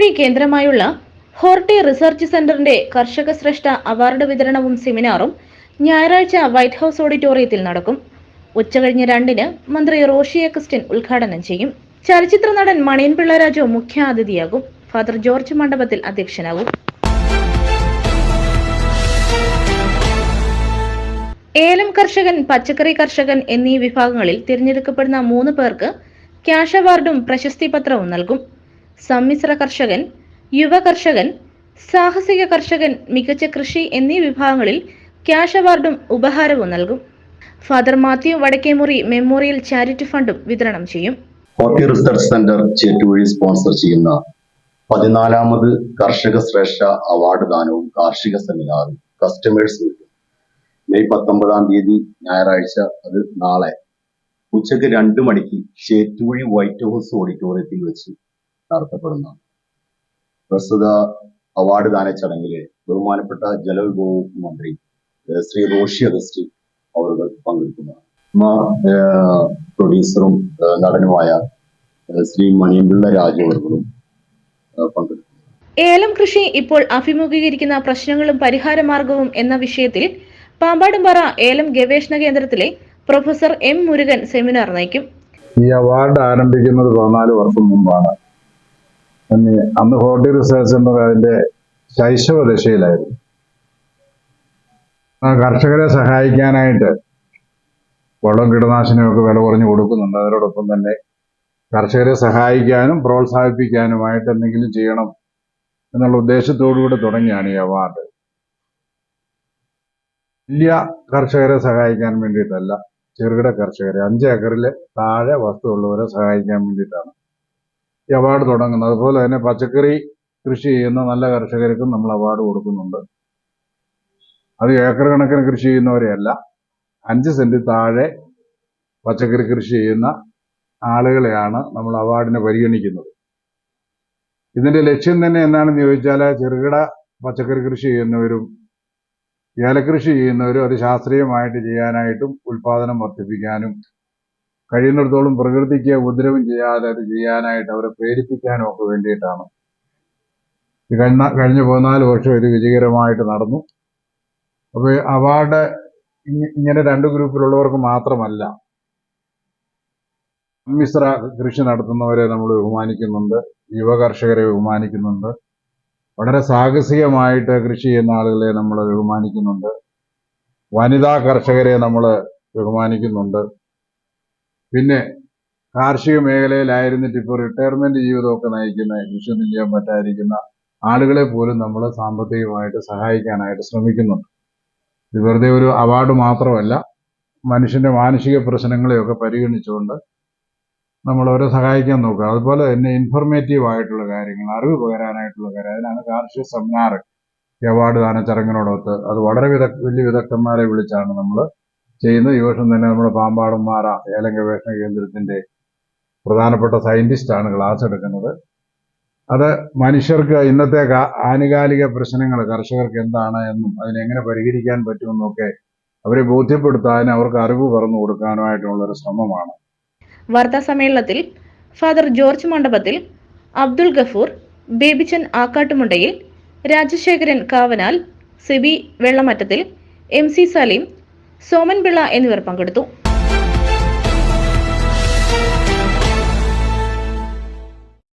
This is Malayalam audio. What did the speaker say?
ചെറ്റുവഴി കേന്ദ്രമായുള്ള ഹോർട്ടി റിസർച്ച് സെന്ററിന്റെ കർഷക ശ്രേഷ്ഠ അവാർഡ് വിതരണവും സെമിനാറും ഞായറാഴ്ച വൈറ്റ് ഹൗസ് ഓഡിറ്റോറിയത്തിൽ നടക്കും. ഉച്ചകഴിഞ്ഞ് രണ്ടിന് മന്ത്രി റോഷി അഗസ്റ്റിൻ ഉദ്ഘാടനം ചെയ്യും. ചലച്ചിത്ര നടൻ മണിയൻ രാജു മുഖ്യാതിഥിയാകും. ഫാദർ ജോർജ് മണ്ഡപത്തിൽ അധ്യക്ഷനാകും. ഏലം കർഷകൻ പച്ചക്കറി കർഷകൻ എന്നീ വിഭാഗങ്ങളിൽ തിരഞ്ഞെടുക്കപ്പെടുന്ന മൂന്ന് പേർക്ക് ക്യാഷ് അവാർഡും പ്രശസ്തി പത്രവും നൽകും. സമ്മിശ്ര കർഷകൻ യുവ കർഷകൻ സാഹസിക കർഷകൻ മികച്ച കൃഷി എന്നീ വിഭാഗങ്ങളിൽ ക്യാഷ് അവാർഡും ഉപഹാരവും നൽകും. Father Mathew Vadakkemury memorial charity ഫണ്ടും വിതരണം ചെയ്യും. കോട്ടി റിസർച്ച് സെന്റർ ചേറ്റുവഴി സ്പോൺസർ ചെയ്യുന്ന പതിനാലാമത് കർഷക ശ്രേഷ്ഠ അവാർഡ് ദാനവും കാർഷിക സെമിനാറും കസ്റ്റമേഴ്സ് മെയ് പത്തൊമ്പതാം തീയതി ഞായറാഴ്ച അത് നാളെ. ഉച്ചയ്ക്ക് രണ്ട് മണിക്ക് ചേറ്റുവഴി വൈറ്റ് ഹൗസ് ഓഡിറ്റോറിയത്തിൽ വെച്ച് നടത്തപ്പെടുന്നതാണ് പ്രസ്തുത അവാർഡ് ദാന ചടങ്ങിൽ ബഹുമാനപ്പെട്ട ജലവിഭവ മന്ത്രി ശ്രീ റോഷി അഗസ്റ്റി അവർ പങ്കെടുക്കുന്നു. പ്രൊഡ്യൂസറും നടനുമായ ശ്രീ മണിയമ്പിള്ള രാജവർമ്മനും പങ്കെടുക്കുന്നു. പങ്കെടുക്കും ഏലം കൃഷി ഇപ്പോൾ അഭിമുഖീകരിക്കുന്ന പ്രശ്നങ്ങളും പരിഹാര മാർഗവും എന്ന വിഷയത്തിൽ പാമ്പാടുംപാറ ഏലം ഗവേഷണ കേന്ദ്രത്തിലെ പ്രൊഫസർ എം മുരുകൻ സെമിനാർ നയിക്കും. ഈ അവാർഡ് ആരംഭിക്കുന്നത് പതിനാല് വർഷം മുമ്പാണ്. അന്ന് ഹോർട്ടി റിസർച്ച് സെന്റർ അതിന്റെ ശൈശവ ദശയിലായിരുന്നു. കർഷകരെ സഹായിക്കാനായിട്ട് വളം കീടനാശിനിയൊക്കെ വില കുറഞ്ഞു കൊടുക്കുന്നുണ്ട്. അതിനോടൊപ്പം തന്നെ കർഷകരെ സഹായിക്കാനും പ്രോത്സാഹിപ്പിക്കാനുമായിട്ട് എന്തെങ്കിലും ചെയ്യണം എന്നുള്ള ഉദ്ദേശത്തോടുകൂടി തുടങ്ങിയാണ് ഈ അവാർഡ്. വലിയ കർഷകരെ സഹായിക്കാൻ വേണ്ടിയിട്ടല്ല ചെറുകിട കർഷകരെ. അഞ്ച് ഏക്കറിൽ താഴെ വസ്തുവുള്ളവരെ സഹായിക്കാൻ വേണ്ടിയിട്ടാണ്. ഈ അവാർഡ് തുടങ്ങുന്നത്. അതുപോലെ തന്നെ പച്ചക്കറി കൃഷി ചെയ്യുന്ന നല്ല കർഷകർക്കും നമ്മൾ അവാർഡ് കൊടുക്കുന്നുണ്ട്. അത് ഏക്കർ കണക്കിന് കൃഷി ചെയ്യുന്നവരെയല്ല. അഞ്ച് സെന്റ് താഴെ പച്ചക്കറി കൃഷി ചെയ്യുന്ന ആളുകളെയാണ് നമ്മൾ അവാർഡിനെ പരിഗണിക്കുന്നത്. ഇതിന്റെ ലക്ഷ്യം തന്നെ എന്താണെന്ന് ചോദിച്ചാൽ ചെറുകിട പച്ചക്കറി കൃഷി ചെയ്യുന്നവരും ഏലകൃഷി ചെയ്യുന്നവരും അത് ശാസ്ത്രീയമായിട്ട് ചെയ്യാനായിട്ടും ഉൽപാദനം വർദ്ധിപ്പിക്കാനും കഴിയുന്നിടത്തോളം പ്രകൃതിക്ക് ഉപദ്രവം ചെയ്യാതെ അത് ചെയ്യാനായിട്ട് അവരെ പ്രേരിപ്പിക്കാനും ഒക്കെ വേണ്ടിയിട്ടാണ്. കഴിഞ്ഞ കഴിഞ്ഞ പതിനാല് വർഷം ഇത് വിജയകരമായിട്ട് നടന്നു. അപ്പോൾ അവാർഡ് ഇങ്ങ- ഇങ്ങനെ രണ്ട് ഗ്രൂപ്പിലുള്ളവർക്ക് മാത്രമല്ല മിശ്ര കൃഷി നടത്തുന്നവരെ നമ്മൾ ബഹുമാനിക്കുന്നുണ്ട് യുവ കർഷകരെ ബഹുമാനിക്കുന്നുണ്ട് വളരെ സാഹസികമായിട്ട് കൃഷി ചെയ്യുന്ന ആളുകളെ നമ്മൾ ബഹുമാനിക്കുന്നുണ്ട് വനിതാ കർഷകരെ നമ്മൾ ബഹുമാനിക്കുന്നുണ്ട്. പിന്നെ കാർഷിക മേഖലയിലായിരുന്നിട്ട് ഇപ്പോൾ റിട്ടയർമെന്റ് ജീവിതമൊക്കെ നയിക്കുന്ന കൃഷിയൊന്നും ചെയ്യാൻ പറ്റാതിരിക്കുന്ന ആളുകളെ പോലും നമ്മൾ സാമ്പത്തികമായിട്ട് സഹായിക്കാനായിട്ട് ശ്രമിക്കുന്നുണ്ട്. ഇത് വെറുതെ ഒരു അവാർഡ് മാത്രമല്ല മനുഷ്യന്റെ മാനസിക പ്രശ്നങ്ങളെയൊക്കെ പരിഗണിച്ചുകൊണ്ട് നമ്മൾ അവരെ സഹായിക്കാൻ നോക്കുക. അതുപോലെ തന്നെ ഇൻഫർമേറ്റീവ് ആയിട്ടുള്ള കാര്യങ്ങൾ അറിവ് പകരാനായിട്ടുള്ള കാര്യം. അതിനാണ് കാർഷിക സെമിനാർ അവാർഡ് ദാന ചടങ്ങിനോടൊത്ത് അത് വളരെ വിദഗ് വലിയ വിദഗ്ധന്മാരെ വിളിച്ചാണ് നമ്മൾ ചെയ്യുന്നത് ഈ വർഷം തന്നെ നമ്മുടെ പാമ്പാടുംമാറ ഏലം ഗവേഷണ കേന്ദ്രത്തിന്റെ പ്രധാനപ്പെട്ട സയന്റിസ്റ്റ് ആണ് ക്ലാസ് എടുക്കുന്നത്. അത് മനുഷ്യർക്ക് ഇന്നത്തെ ആനുകാലിക പ്രശ്നങ്ങൾ കർഷകർക്ക് എന്താണ് എന്നും അതിനെങ്ങനെ പരിഹരിക്കാൻ പറ്റുമെന്നൊക്കെ അവരെ ബോധ്യപ്പെടുത്താനും അവർക്ക് അറിവ് പറഞ്ഞു കൊടുക്കാനുമായിട്ടുള്ള ഒരു ശ്രമമാണ്. വാർത്താ സമ്മേളനത്തിൽ father George Mandapathil Abdul Gafoor Babychan Akkattumundayil Rajasekharan Kavanal Sibi Vellamattathil M C Saleem Soman Pillai എന്നിവർ പങ്കെടുത്തു